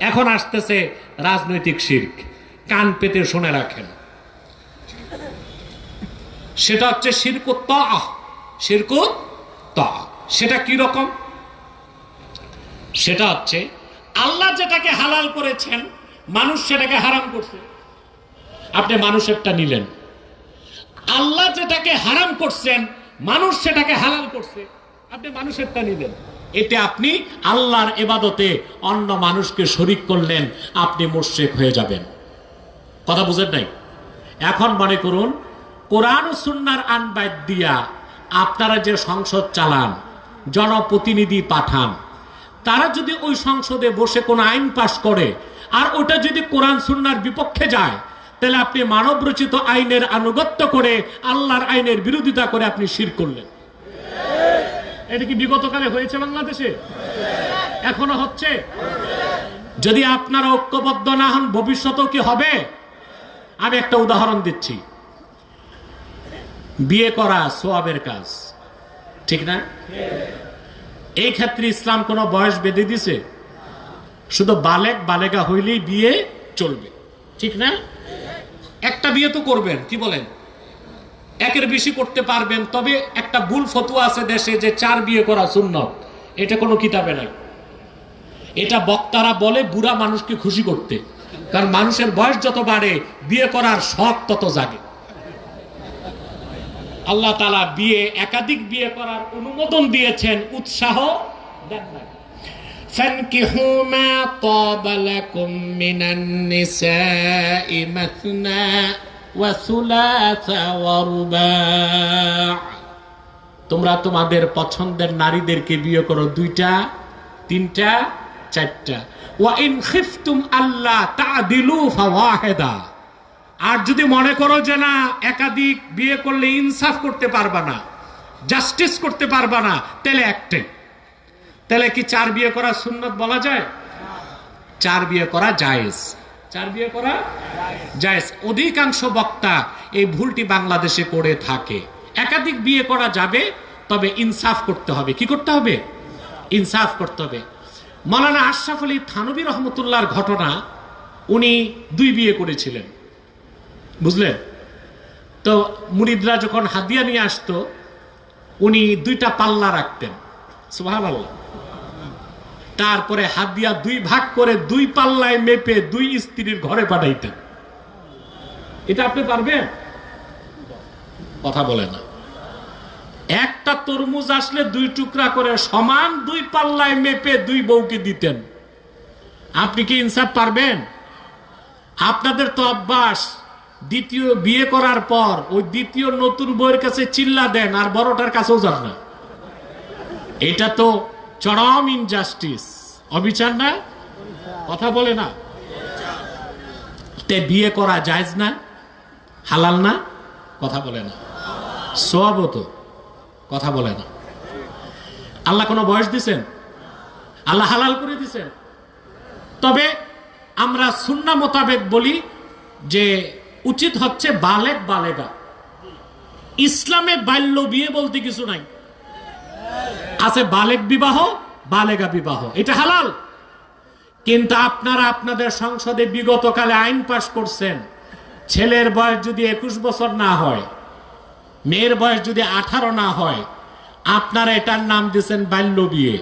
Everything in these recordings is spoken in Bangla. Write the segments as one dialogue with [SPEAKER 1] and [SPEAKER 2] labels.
[SPEAKER 1] এখন আসতেছে রাজনৈতিক শির্ক। কান পেতে শুনে রাখেন। সেটা হচ্ছে শিরকু তা শিরকু তা সেটা কি রকম? সেটা হচ্ছে আল্লাহ যেটাকে হালাল করেছেন, মানুষ সেটাকে হারাম করছে। আপনি মানুষেরটা নিলেন। আল্লাহ যেটাকে হারাম করছেন, মানুষ সেটাকে হালাল করছে। আপনি মানুষেরটা নিলেন। এতে আপনি আল্লাহর এবাদতে অন্য মানুষকে শরিক করলেন, আপনি মোর্শেক হয়ে যাবেন। কথা বুঝেন নাই? এখন মনে করুন, কোরআন সুন্নার আনবাদ দিয়া আপনারা যে সংসদ চালান, জনপ্রতিনিধি পাঠান, তারা যদি ওই সংসদে বসে কোনো আইন পাশ করে, আর ওটা যদি কোরআন সুন্নার বিপক্ষে যায়, তাহলে আপনি মানবরচিত আইনের আনুগত্য করে, আল্লাহর আইনের বিরোধিতা করে আপনি শির করলেন। এটা কি বিগতকালে হয়েছে বাংলাদেশে? এখনও হচ্ছে? যদি আপনারা ঐক্যবদ্ধ না হন, ভবিষ্যতেও কি হবে? আমি একটা উদাহরণ দিচ্ছি। বিয়ে করা সোয়াবের কাজ, ঠিক না? এই ক্ষেত্রে ইসলাম কোনো বয়স বেঁধে দিছে? শুধু বালেক, বালেকা হইলেই বিয়ে চলবে, ঠিক না? একটা বিয়ে তো করবেন, কি বলেন? একের বেশি করতে পারবেন তবে একটা ভুল ফতুয়া আছে দেশে যে চার বিয়ে করা সুন্নত এটা কোনো কিতাবে নাই এটা বক্তারা বলে বুড়া মানুষকে খুশি করতে কারণ মানুষের বয়স যত বাড়ে বিয়ে করার শখ তত জাগে আল্লাহ তালা বিয়ে একাধিক বিয়ে করার অনুমোদন দিয়েছেন উৎসাহ দেন নাই
[SPEAKER 2] فانكحوا ما طاب لكم من النساء مثنى وثلاث ورباع
[SPEAKER 1] তোমরা তোমাদের পছন্দের নারীদেরকে বিয়ে করো দুইটা, তিনটা, চারটা। আর যদি মনে করো যে না, একাধিক বিয়ে করলে ইনসাফ করতে পারবা না, জাস্টিস করতে পারবা না, তাহলে একটাই। তাহলে কি চার বিয়ে করা সুন্নত বলা যায়? চার বিয়ে করা জায়েজ। চার বিয়ে করা জায়েজ। অধিকাংশ বক্তা এই ভুলটি বাংলাদেশে করে থাকে। একাধিক বিয়ে করা যাবে, তবে ইনসাফ করতে হবে। কি করতে হবে? ইনসাফ করতে হবে। মৌলানা আশরাফ আলী থানবী রহমতুল্লাহর ঘটনা উনি দুই বিয়ে করেছিলেন। বুঝলেন? তো মুরিদরা যখন হাদিয়া নিয়ে আসতো, উনি দুইটা পাল্লা রাখতেন। সুবহানাল্লাহ। তারপরে হাদিয়া দুই ভাগ করে দুই পাল্লায় মেপে দুই স্ত্রীর ঘরে পাঠাইতেন। এটা আপনি পারবেন? কথা বলে না। একটা তরমুজ আসলে দুই টুকরা করে সমান দুই পাল্লায় মেপে দুই বউকে দিতেন। আপনি কি ইনসাফ পারবেন? আপনাদের তো অভ্যাস, দ্বিতীয় বিয়ে করার পর ওই দ্বিতীয় নতুন বউয়ের কাছে চিল্লা দেন আর বড়টার কাছেও যান না। এটা তো চরম ইনজাস্টিস অবিচার না? কথা বলে না? তে বিয়ে করা জায়জ না? হালাল না? কথা বলে না। সব তো কথা বলে না। আল্লাহ কোনো বয়স দিছেন? আল্লাহ হালাল করে দিছেন। তবে আমরা সুন্না মোতাবেক বলি যে উচিত হচ্ছে বালেক বালেগা। ইসলামে বাল্য বিয়ে বলতে কিছু নাই। আছে বালেক বিবাহ, বালেগা বিবাহ। এটা হালাল। কিন্তু আপনারা আপনাদের সংসদে বিগতকালে আইন পাশ করছেন। ছেলের বয়স যদি একুশ বছর না হয়, মেয়ের বয়স যদি আঠারো না হয়, আপনারা এটার নাম দিয়েছেন বাল্য বিয়ে।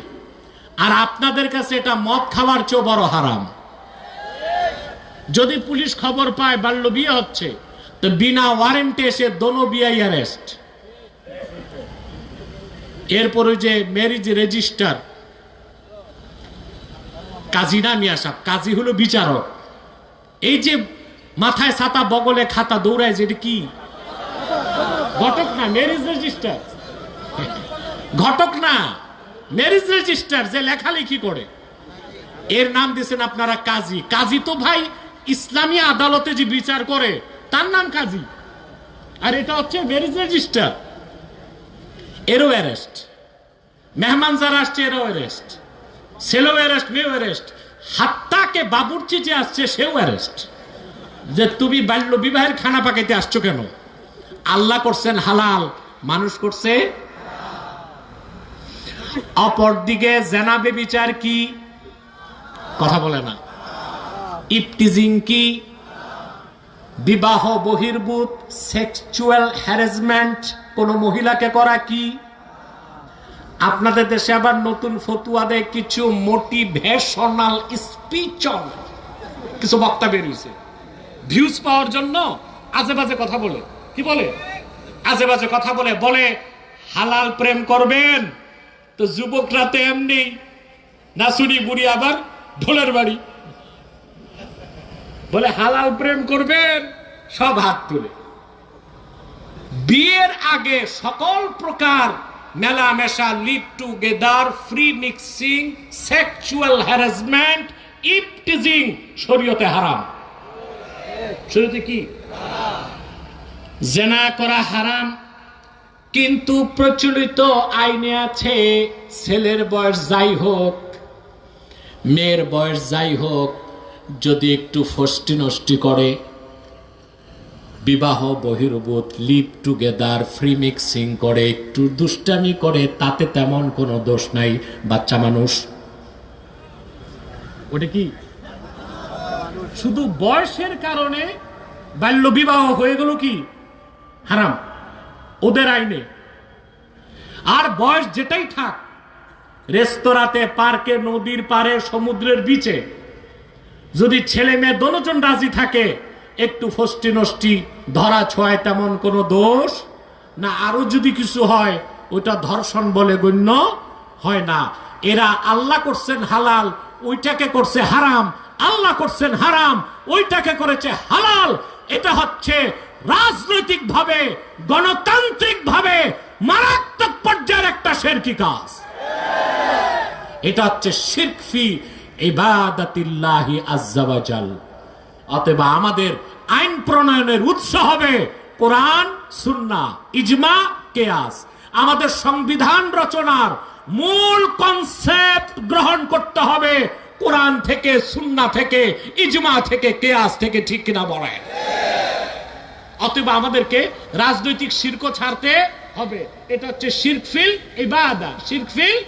[SPEAKER 1] আর আপনাদের কাছে এটা মদ খাওয়ার চেয়েও বড় হারাম। যদি পুলিশ খবর পায় বাল্য বিয়ে হচ্ছে, তো বিনা ওয়ারেন্টে এসে দোনো বিয়াই অ্যারেস্ট। এরপরে যে ম্যারিজ রেজিস্টার কাজী না মিয়া সাহেব? কাজী হলো বিচারক। এই যে মাথায় ছাতা, বগলে খাতা দৌড়ায়, যেটা কি? ঘটক না ম্যারিজ রেজিস্টার ঘটক না ম্যারিজ রেজিস্টার যে লেখালেখি করে। এর নাম দিয়েছেন আপনারা কাজী। কাজী তো ভাই ইসলামী আদালতে যে বিচার করে, তার নাম কাজী। আর এটা হচ্ছে ম্যারিজ রেজিস্টার এরও অ্যারেস্ট। মেহমান যারা আসছে, এরও অ্যারেস্ট। ছেলেও অ্যারেস্ট, মেয়েও অ্যারেস্ট। হাত্তাকে বাবুর্চি যে আসছে, সেও অ্যারেস্ট। যে তুমি বাল্য বিবাহের খানা পাকাইতে আসছো কেন? আল্লাহ করছেন হালাল, মানুষ করছে অপরদিকে জেনাবে বিচার কি? কথা বলে না। ইপটিজিং কি? বিবাহ, বহির্ভূত সেক্সুয়াল হ্যারাসমেন্ট কোন মহিলাকে করা কি? আপনাদের দেশে আবার নতুন ফতুয়া দেয় কিছু মোটিভেশনাল স্পিচল কিছু বক্তা বেরিয়েছে। ভিউজ পাওয়ার জন্য আজে বাজে কথা বলে। কি বলে? আজে বাজে কথা বলে বলে, হালাল প্রেম করবেন। তো যুবকরা তো এমনি নাচুরি বুড়ি আবার ঢোলের বাড়ি। বলে, হালাল প্রেম করবেন, সব হাত তুলে। বিয়ের আগে সকল প্রকার মেলামেশা live together free mixing sexual harassment eve teasing শরীয়তে হারাম। শরীয়তে কি? জেনা করা হারাম, কিন্তু প্রচলিত আইনে আছে, ছেলের বয়স যাই হোক, মেয়ের বয়স যাই হোক যদি একটু ফষ্টি নষ্টি করে, বিবাহ, বহির্ভূত, লিভ টুগেদার, ফ্রি মিক্সিং করে, একটু দুষ্টামি করে, তাতে তেমন কোনো দোষ নাই, বাচ্চা মানুষ। ওটা কি? শুধু বয়সের কারণে বাল্য বিবাহ হয়ে গেল কি? হারাম। ওদের আইনে। আর বয়স যেটাই থাক, রেস্তোরাঁতে, পার্কে, নদীর পারে সমুদ্রের বিচে যদি ছেলে মেয়ে দোনোজন রাজি থাকে, একটু ফষ্টি নষ্টি, ধরা ছোঁয়ায় তেমন কোনো দোষ? না, আরও যদি কিছু হয় ওটা ধর্ষণ বলে গণ্য হয় না। এরা আল্লাহ করছেন হালাল, ওইটাকে করছে হারাম। আল্লাহ করছেন হারাম, ওইটাকে করেছে হালাল। এটা হচ্ছে রাজনৈতিক ভাবে গণতান্ত্রিক ভাবে মারাত্মক পর্যায়ের একটা শেরকি কাজ। এটা হচ্ছে শিরফি ইবাদাতিল্লাহি আজ্জাওয়াজাল অতএব আমাদের আইন প্রণয়নের উৎস হবে কোরআন, সুন্না, ইজমা, কেয়াস। আমাদের সংবিধান রচনার মূল কনসেপ্ট গ্রহণ করতে হবে কোরআন থেকে, সুন্না থেকে, ইজমা থেকে, কেয়াস থেকে, ঠিক কিনা বলেন? অতএব আমাদেরকে রাজনৈতিক শির্ক ছাড়তে হবে। এটা হচ্ছে শিরকফিল ইবাদা। শিরকফিল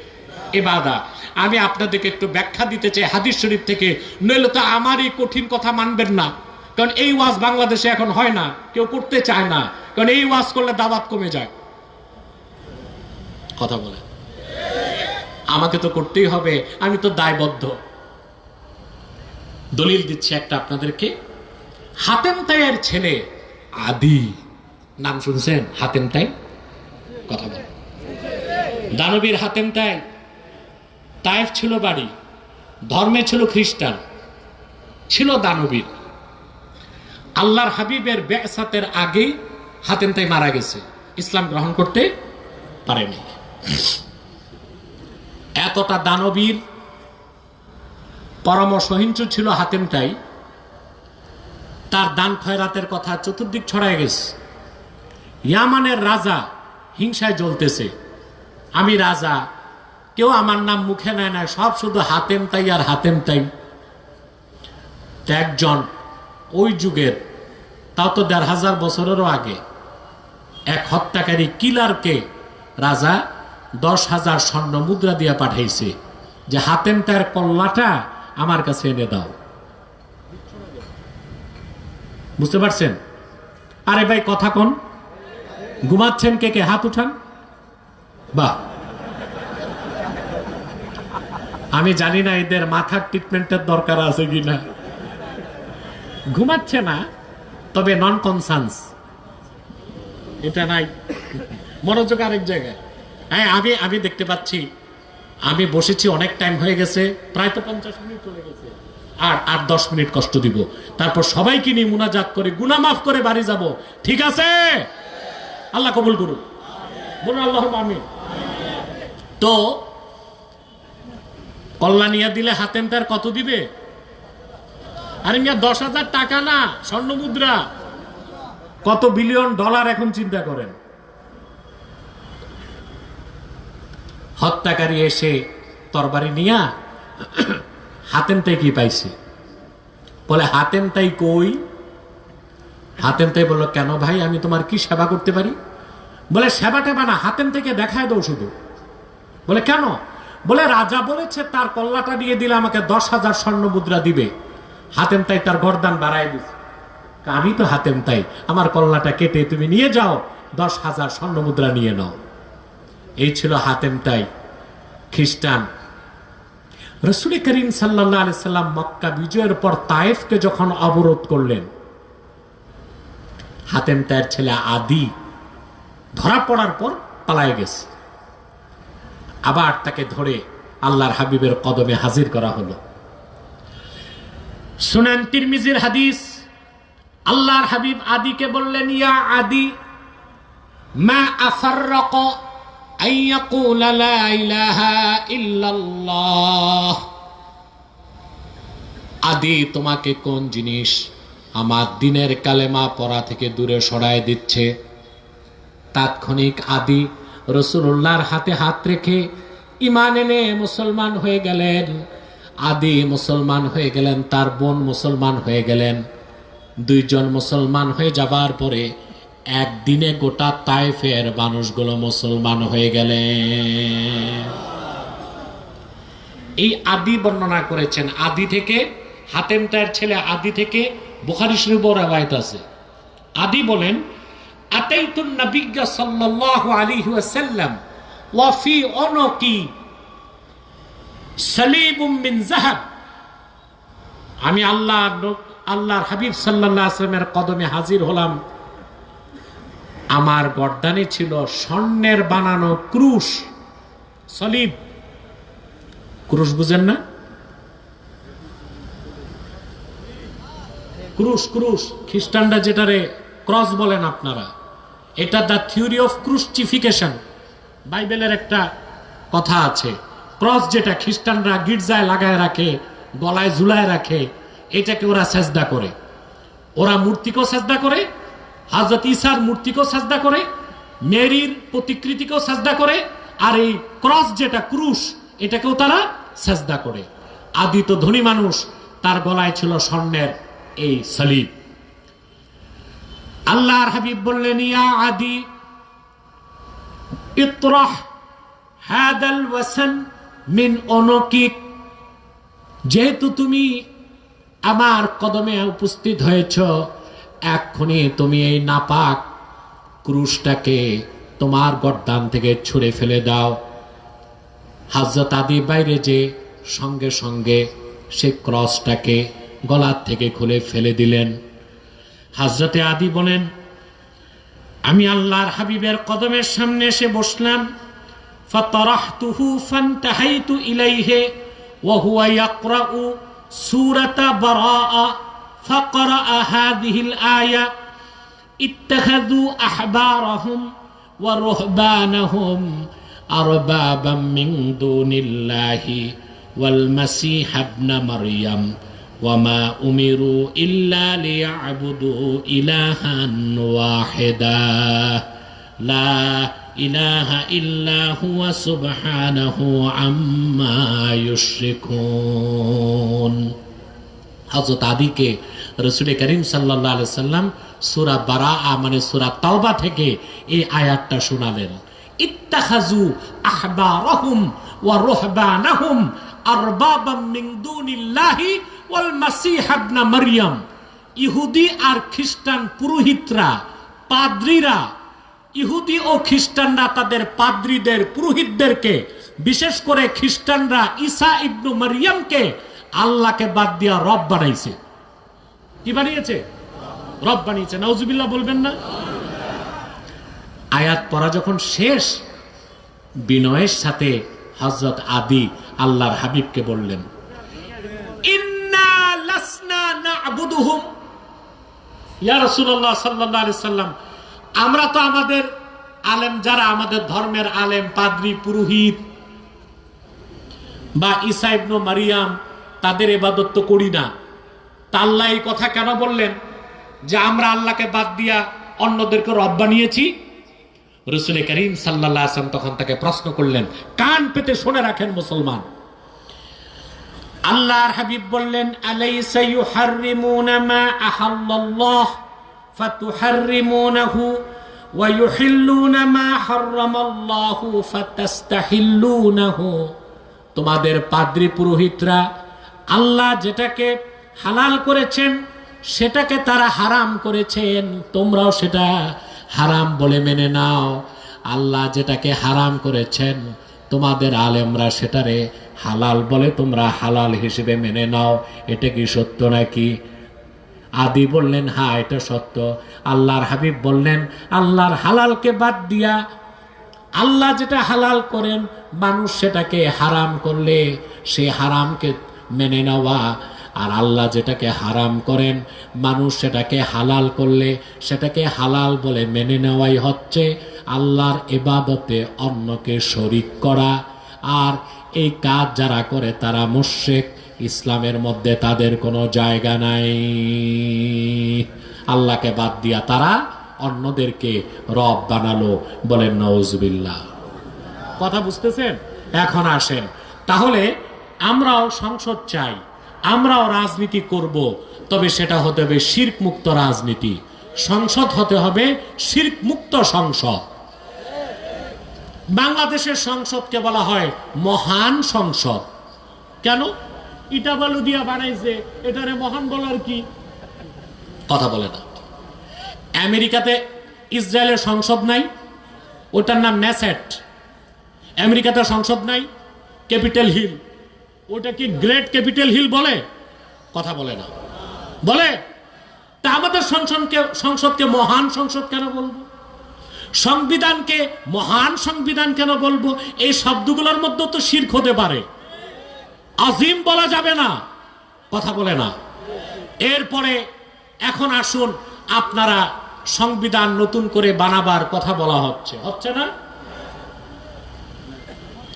[SPEAKER 1] ইবাদা। আমি আপনাদেরকে একটু ব্যাখ্যা দিতে চাই, হাদিস শরীফ থেকে। নইলে তো আমার এই কঠিন কথা মানবেন না। কারণ এই ওয়াজ বাংলাদেশে এখন হয় না, কেউ করতে চায় না। কারণ এই ওয়াজ করলে দাবাত কমে যায়। কথা বলে আমাকে তো করতেই হবে, আমি তো দায়বদ্ধ। দলিল দিচ্ছি একটা আপনাদেরকে। হাতেম তাইয়ের ছেলে আদি। নাম শুনছেন? হাতেম তাই? কথা বল দানবীর হাতেম তাই? তায়েফ ছিল বাড়ি, ধর্মে ছিল খ্রিস্টান, ছিল দানবীর। আল্লাহর হাবিবের বেসাতের আগেই হাতেম তাই মারা গেছে। ইসলাম গ্রহণ করতে পারেনি। এতটা দানবীর, পরম সহিংস ছিল হাতেমটাই তার দান খয়রাতের কথা চতুর্দিক ছড়ায় গেছে। ইয়ামানের রাজা হিংসায় জ্বলতেছে। আমি রাজা কেউ আমার নাম মুখে নেয় না, সব শুধু হাতেম তাই আর হাতেম তাই। একজন ওই যুগের, তাও তো দেড় হাজার বছরেরও আগে, এক হত্যাকারী কিলারকে রাজা দশ হাজার স্বর্ণ মুদ্রা দিয়ে পাঠাইছে যে, হাতেম তার কল্লাটা আমার কাছে এনে দাও। বুঝতে পারছেন? আরে ভাই, কথা কোন? ঘুমাচ্ছেন কে কে? হাত উঠান। বাহ। আমি জানি না এদের মাথার ট্রিটমেন্টের দরকার আছে কিনা। ঘুমাচ্ছে না, তবে নন কনসান্স এটা নাই। মনোযোগ আরেক জায়গায়। হ্যাঁ আমি আমি দেখতে পাচ্ছি, আমি বসেছি, অনেক টাইম হয়ে গেছে, প্রায় তো পঞ্চাশ মিনিট চলে গেছে। আর আর দশ মিনিট কষ্ট দিব। তারপর সবাইকে নিয়ে মুনাজাত করে গুনা মাফ করে বাড়ি যাব। ঠিক আছে? আল্লাহ কবুল করুন বলুন আল্লাহ আমি তো কল্যাণিয়া দিলে হাতেম তার কত দিবে? আরে মিয়া, দশ হাজার টাকা না, স্বর্ণ মুদ্রা। কত বিলিয়ন ডলার এখন চিন্তা করেন? হত্যাকারী এসে তরবারি নিয়া হাতেম তাই কি পাইছে? বলে, হাতেম তাই কই? হাতেম তাই বলল, কেন ভাই, আমি তোমার কি সেবা করতে পারি? বলে সেবা টেবা না হাতেম থেকে দেখায় দাও শুধু। বলে, কেন? বলে রাজা বলেছে, তার কল্লাটা দিয়ে দিলে আমাকে দশ হাজার স্বর্ণ মুদ্রা দিবে। হাতেম তাই তার গরদান বাড়াই দিছে। আমি তো হাতেম তাই, আমার কল্লাটা কেটে তুমি নিয়ে যাও, দশ হাজার স্বর্ণ মুদ্রা নিয়ে নাও। এই ছিল হাতেম তাই খ্রিস্টান। রসুল করিম সাল্লাহ আলি সাল্লাম মক্কা বিজয়ের পর তায়েফকে যখন অবরোধ করলেন, হাতেম তাইয়ের ছেলে আদি ধরা পড়ার পর পালায় গেছে। আবার তাকে ধরে আল্লাহর হাবিবের কদমে হাজির করা হলো। শুনেন তিরমিজির হাদিস, আল্লাহর হাবিব আদিকে বললেন, ইয়া আদি, মা আফাররাক আদি, তোমাকে কোন জিনিস আমার দিনের কালেমা পড়া থেকে দূরে সরায় দিচ্ছে? তাৎক্ষণিক আদি রসুল্লাহর হাতে হাত রেখে ইমান এনে মুসলমান হয়ে গেলেন, আদি মুসলমান হয়ে গেলেন, তার বোন মুসলমান হয়ে গেলেন। দুইজন মুসলমান হয়ে যাবার পরে একদিনে গোটা তাইফের মানুষগুলো মুসলমান হয়ে গেলেন। এই আদি বর্ণনা করেছেন। আদি থেকে হাতেম তার ছেলে আদি থেকে বুখারি শরীফ রাবায়ত আছে। আদি বলেন আতাইতুন নবিজ্ঞ সাল্লাল্লাহু আলাইহি ওয়াসাল্লাম ওয়া ফি উনকি সালিবুম মিন যাহাব। আমি আল্লাহ আল্লাহর হাবিব সাল্লাল্লাহু আলাইহি কদমে হাজির হলাম। আমার গর্দানে ছিল স্বর্ণের বানানো ক্রুশ সলিব ক্রুশ বুঝেন না? ক্রুশ ক্রুশ, খ্রিস্টানরা যেটারে ক্রস বলেন আপনারা। এটা দ্য থিওরি অফ ক্রুশিফিকেশন বাইবেলের একটা কথা আছে ক্রস যেটা খ্রিস্টানরা গির্জায় লাগায় রাখে, গলায় ঝুলায় রাখে, এটাকে ওরা সেজদা করে। ওরা মূর্তিকেও সেজদা করে হাজরত ইসার মূর্তিকেও সেজদা করে, মেরির প্রতিকৃতিকেও সেজদা করে, আর এই ক্রস যেটা ক্রুশ, এটাকেও তারা সেজদা করে। আদিত ধনী মানুষ, তার গলায় ছিল স্বর্ণের এই সলিব আল্লাহর হাবিব বললেন, ইয়া আদি, ইতরাহ হাদাল ওয়াসান মিন অনকিক। যেহেতু তুমি আমার কদমে উপস্থিত হয়েছ, এক্ষুনি তুমি এই নাপাক ক্রুশটাকে তোমার গর্দান থেকে ছুঁড়ে ফেলে দাও। হাজরত আদি বাইরে যে সঙ্গে সঙ্গে সে ক্রসটাকে গলার থেকে খুলে ফেলে দিলেন। হাজরতে আদি বলেন, আমি আল্লাহর হাবিবের কদমের সামনে এসে বসলাম। ফতরাহতুহু ফান্তাহাইতু ইলাইহে ওয়া হুয়া ইয়াকরাউ সূরাতা বারাআ ফাকরাআ হাযিহিল আয়া। ইত্তাখাযু আহবারাহুম ওয়া রুহবানাহুম আরবাবাম মিন দুনিল্লাহি ওয়াল মাসীহ ইবনে মারইয়াম ওয়ামা উমিরু ইল্লা লিয়াবুদু ইলাহান লা ইলাহা ইল্লা হুয়া সুবহানাহু আম্মা ইউশরিকুন হযরত আদিকে রসুল করিম সাল্লাল্লাহু আলাইহি সাল্লাম সূরা বারাআ মানে সুরা তাওবা থেকে এই আয়াতটা শোনালেন। ইত্তাখাযু আহবারাহুম ওয়া রুহবানাহুম আরবাবাম মিন দুনিল্লাহি ওয়াল মাসিহ ইবনে মারইয়াম ইহুদি আর খ্রিস্টান পুরোহিতরা, পাদ্রীরা, ইহুদি ও খ্রিস্টানরা তাদের পাদ্রীদের পুরোহিতদেরকে, বিশেষ করে খ্রিস্টানরা ঈসা ইবনু মারিয়ামকে আল্লাহকে বাদ দিয়া রব বানাইছে। কি বানিয়েছে? রব বানিয়েছে। নাউজুবিল্লাহ বলবেন না? আয়াত পড়া যখন শেষ, বিনয়ের সাথে হজরত আদি আল্লাহর হাবিবকে বললেন ইন্না আমরা তো আমাদের আলেম, যারা আমাদের ধর্মের আলেম, পাদ্রী, পুরোহিত বা ঈসা মারিয়াম, তাদের এবাদত তো করি না। তা আল্লাহ এই কথা কেন বললেন? যে আমরা আল্লাহকে বাদ দিয়া অন্যদেরকে রব বানিয়েছি? রসুল করিম সাল্লাহ আসলাম তখন তাকে প্রশ্ন করলেন, কান পেতে শুনে রাখেন মুসলমান। আল্লাহর হাবিব বললেন তোমাদের পাদ্রী পুরোহিতরা আল্লাহ যেটাকে হালাল করেছেন, সেটাকে তারা হারাম করেছেন। তোমরাও সেটা হারাম বলে মেনে নাও। আল্লাহ যেটাকে হারাম করেছেন তোমাদের আলেমরা সেটারে হালাল বলে, তোমরা হালাল হিসেবে মেনে নাও। এটা কি সত্য নাকি? আদি বললেন হ্যাঁ এটা সত্য। আল্লাহর হাবিব বললেন, আল্লাহর হালালকে বাদ দিয়া আল্লাহ যেটা হালাল করেন, মানুষ সেটাকে হারাম করলে সে হারামকে মেনে নেওয়া আর আল্লাহ যেটাকে হারাম করেন, মানুষ সেটাকে হালাল করলে সেটাকে হালাল বলে মেনে নেওয়াই হচ্ছে আল্লাহর এবাদতে অন্যকে শরিক করা। আর এই কাজ যারা করে তারা মুশেক ইসলামের মধ্যে তাদের কোনো জায়গা নাই। আল্লাহকে বাদ দিয়া তারা অন্যদেরকে রব বানালো বলেন নওজবিল্লা কথা বুঝতেছেন? এখন আসেন। তাহলে আমরাও সংসদ চাই। আমরাও রাজনীতি করব, তবে সেটা হতে হবে শির্ক মুক্ত রাজনীতি। সংসদ হতে হবে শির্ক মুক্ত সংসদ। বাংলাদেশের সংসদকে বলা হয় মহান সংসদ। কেন? ইটা বালু দিয়া বানাইছে, এটারে মহান বলার কি? কথা বলে না। আমেরিকাতে ইসরায়েলের সংসদ নাই, ওটার নাম ন্যাসেট। আমেরিকাতে সংসদ নাই, ক্যাপিটাল হিল। ওটা কি গ্রেট ক্যাপিটাল হিল বলে? কথা বলে না। বলে, তা আমাদের সংসদকে সংসদকে মহান সংসদ কেন বলব? সংবিধানকে মহান সংবিধান কেন বলব? এই শব্দগুলোর মধ্যে তো শির্ক হতে পারে। আজিম বলা যাবে না। কথা বলে না। এরপরে এখন আসুন, আপনারা সংবিধান নতুন করে বানাবার কথা বলা হচ্ছে। হচ্ছে না?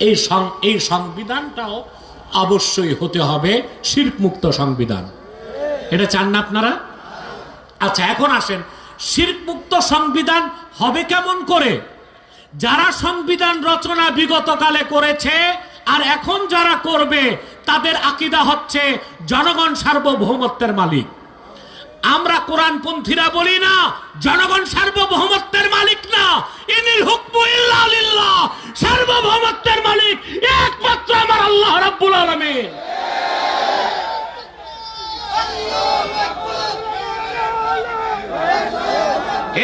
[SPEAKER 1] এই এই সংবিধানটাও অবশ্যই হতে হবে শির্ক মুক্ত সংবিধান। এটা চান না আপনারা? আচ্ছা এখন আসেন। শির্ক মুক্ত সংবিধান হবে কেমন করে? যারা সংবিধান রচনা বিগতকালে করেছে আর এখন যারা করবে, তাদের আকিদা হচ্ছে জনগণ সার্বভৌমত্বের মালিক। আমরা কোরআনপন্থীরা বলি না, জনগণ সার্বভৌমত্বের মালিক না। ইনিল হুকমু সার্বভৌমত্বের মালিক একমাত্র আমার আল্লাহ রাব্বুল আলামিন।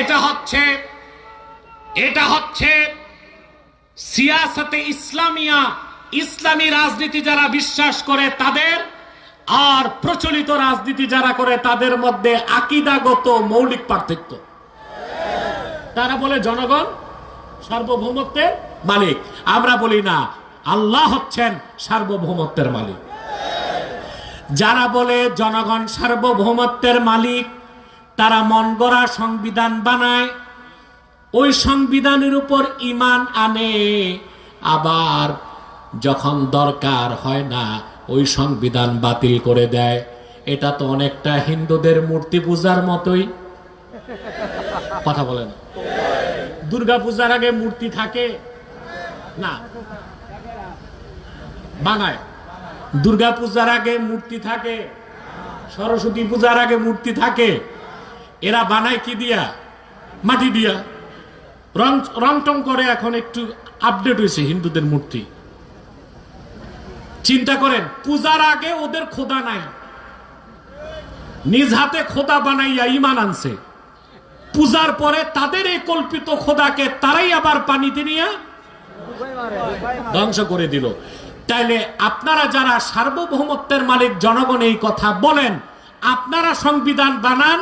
[SPEAKER 1] এটা হচ্ছে এটা হচ্ছে সিয়াসতে ইসলামিয়া, ইসলামী রাজনীতি যারা বিশ্বাস করে তাদের আর প্রচলিত রাজনীতি যারা করে, তাদের মধ্যে আকিদাগত মৌলিক পার্থক্য। তারা বলে, জনগণ সার্বভৌমত্বের মালিক। আমরা বলি, না, আল্লাহ হচ্ছেন সার্বভৌমত্বের মালিক। যারা বলে, জনগণ সার্বভৌমত্বের মালিক, তারা মন গড়া সংবিধান বানায়। ওই সংবিধানের উপর ইমান আনে। আবার যখন দরকার হয় না ওই সংবিধান বাতিল করে দেয়। এটা তো অনেকটা হিন্দুদের মূর্তি পূজার মতোই। কথা বলেন দুর্গা পূজার আগে মূর্তি থাকে? না। বানায়। দুর্গা পূজার আগে মূর্তি থাকে? সরস্বতী পূজার আগে মূর্তি থাকে? এরা বানায় কি দিয়া? মাটি দিয়া। রং রং টং করে এখন একটু আপডেট হয়েছে হিন্দুদের মূর্তি। চিন্তা করেন, পূজার আগে ওদের খোদা নাই। নিজ হাতে খোদা বানাইয়া ইমান আনছে। পূজার পরে তাদের এই কল্পিত খোদাকে তারাই আবার পানিতে নিয়ে ধ্বংস করে দিল। তাইলে আপনারা যারা সার্বভৌমত্বের মালিক, জনগণ এই কথা বলেন, আপনারা সংবিধান বানান,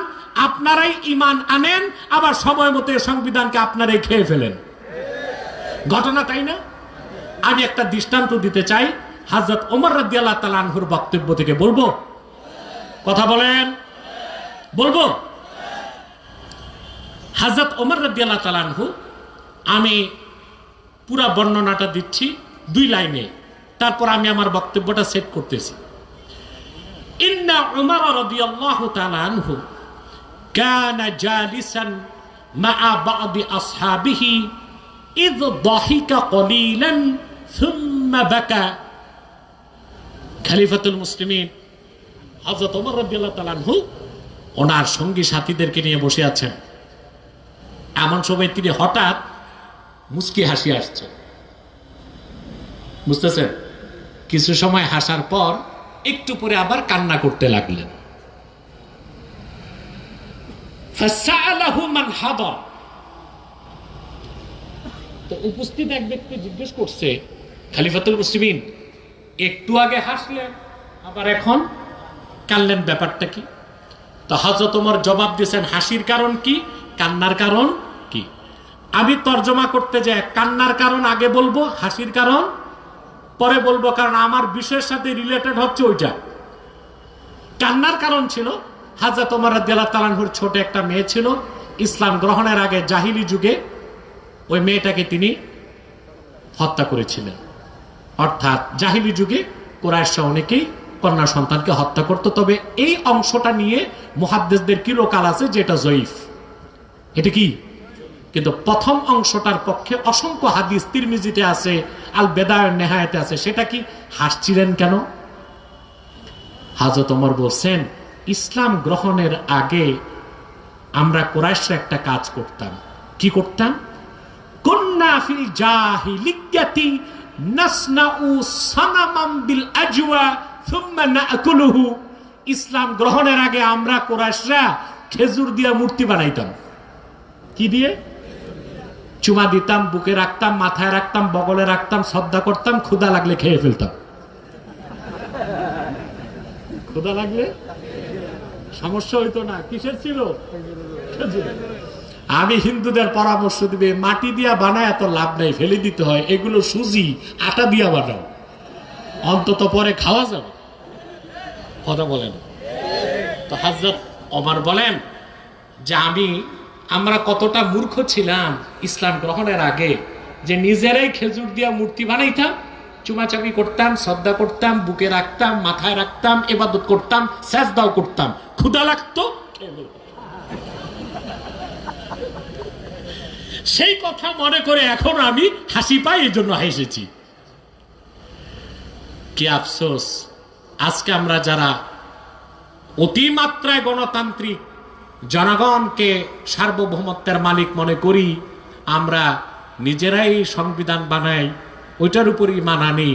[SPEAKER 1] আপনারাই ইমান আনেন, আবার সময় মতো সংবিধানকে আপনারাই খেয়ে ফেলেন। ঘটনা তাই না? আমি একটা দৃষ্টান্ত দিতে চাই। হাজরত ওমর রাদি আল্লাহ তালানহুর বক্তব্য থেকে বলব? কথা বলেন। বলব? হাজরত ওমর রাদি আল্লাহ তালানহু আমি পুরা বর্ণনাটা দিচ্ছি দুই লাইনে। তারপর আমি আমার বক্তব্যটা সেট করতেছি। ইন্না উমর রাদিয়াল্লাহু তাআলা আনহু কানা জালিসান মা'a বা'দি আসহাবিহি ইয দাহিকা কলিলান থুম্মা বাকা খালিফাতুল মুসলিমিন হজরত ওমর রবিআল্লাহ তালানহু ওনার সঙ্গী সাথীদেরকে নিয়ে বসে আছেন। এমন সময় তিনি হঠাৎ মুস্কি হাসি আসছে। বুঝতেছেন? কিছু সময় হাসার পর একটু পরে আবার কান্না করতে লাগলেন। তো উপস্থিত এক ব্যক্তি জিজ্ঞেস করছে, খালিফাতুল মুসলিমিন একটু আগে হাসলেন আবার এখন? কানলেন ব্যাপারটা কি? তো হজরত তোমার জবাব দিয়েছেন, হাসির কারণ কি, কান্নার কারণ কি? আমি তর্জমা করতে যাই, কান্নার কারণ আগে বলব, হাসির কারণ পরে বলব, কারণ আমার বিষয়ের সাথে রিলেটেড হচ্ছে ওইটা। কান্নার কারণ ছিল হাজা তোমার দেলা তালানহুর ছোট একটা মেয়ে ছিল, ইসলাম গ্রহণের আগে জাহিলি যুগে ওই মেয়েটাকে তিনি হত্যা করেছিলেন। অর্থাৎ জাহিলি যুগে কোরআশা অনেকেই কন্যা সন্তানকে হত্যা করত। তবে এই অংশটা নিয়ে মুহাদ্দেসদের কি লোকাল আছে যেটা জয়ীফ? এটা কি? কিন্তু প্রথম অংশটার পক্ষে অসংখ্য হাদিস তিরমিজিতে আছে আল বেদায় নেহায়তে আছে। সেটা কি হাসছিলেন কেন? হাজত ওমর বলছেন, ইসলাম গ্রহণের আগে আমরা কোরআশরা একটা কাজ করতাম। কি করতাম? কন্যা ফিল জাহিলিয়াতি ইসলাম গ্রহণের আগে আমরা কোরআশরা খেজুর দিয়া মূর্তি বানাইতাম। কি দিয়ে? চুমা দিতাম, বুকে রাখতাম, মাথায় রাখতাম, বগলে রাখতাম, শ্রদ্ধা করতাম ক্ষুদা লাগলে খেয়ে ফেলতাম। ক্ষুদা লাগলে? সমস্যা হইতো না। কিসের ছিল? খেজুর। আমি হিন্দুদের পরামর্শ দিবে, মাটি দিয়া বানায় এত লাভ নাই, ফেলে দিতে হয়। এগুলো সুজি, আটা দিয়া বানাও। অন্তত পরে খাওয়া যাবে। কথা বলেন। তো হাজরত অমর বলেন যে আমি, আমরা কতটা মূর্খ ছিলাম ইসলাম গ্রহণের আগে, যে নিজেরাই খেজুর দিয়া মূর্তি বানাইতাম, চুমাচাপি করতাম, শ্রদ্ধা করতাম, বুকে রাখতাম, মাথায় রাখতাম, এবাদত করতাম স্যাজদাও করতাম। ক্ষুদা লাগতো, খেয়ে সেই কথা মনে করে এখন আমি হাসি পাই এই জন্য হেসেছি। কি আফসোস, আজকে আমরা যারা অতিমাত্রায় গণতান্ত্রিক জনগণকে সার্বভৌমত্বের মালিক মনে করি, আমরা নিজেরাই সংবিধান বানাই, ওইটার উপরই মানানি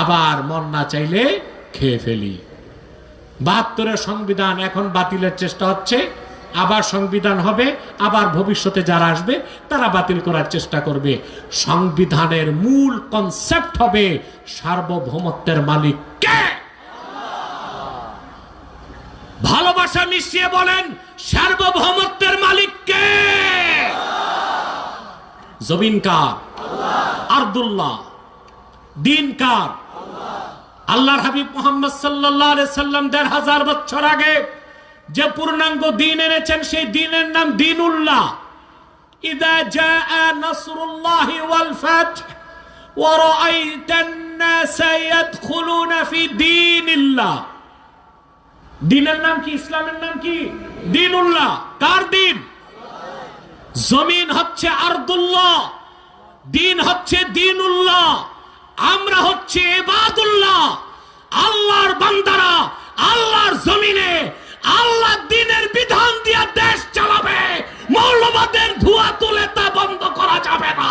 [SPEAKER 1] আবার মন না চাইলে খেয়ে ফেলি। বাহাত্তরের সংবিধান এখন বাতিলের চেষ্টা হচ্ছে আবার সংবিধান হবে, আবার ভবিষ্যতে যারা আসবে, তারা বাতিল করার চেষ্টা করবে। সংবিধানের মূল কনসেপ্ট হবে সার্বভৌমত্বের মালিক কে? ভালোবাসা মিশিয়ে বলেন, সার্বভৌমত্বের মালিক কে? জমিন কার? আব্দুল্লাহ। দিন কার? আল্লাহর হাবিব মোহাম্মদ আলাইহি সাল্লাম দেড় হাজার বছর আগে যে পূর্ণাঙ্গ দিন এনেছেন সেই দিনের নাম দিনুল্লাহ ইদা জাআ নাসরুল্লাহি ওয়াল ফাতহ ورأيت الناس يدخلون في دين الله দিনের নাম কি ইসলামের নাম কি দিনুল্লাহ কার দিন জমিন হচ্ছে আরদুল্লাহ দিন হচ্ছে দিনুল্লাহ আমরা হচ্ছে এবাদুল্লাহ আল্লাহর বান্দারা আল্লাহর জমিনে আল্লাহ দিনের বিধান দিয়ে দেশ চালাবে। মৌলবাদের ধোয়া তুলে তা বন্ধ করা যাবে না।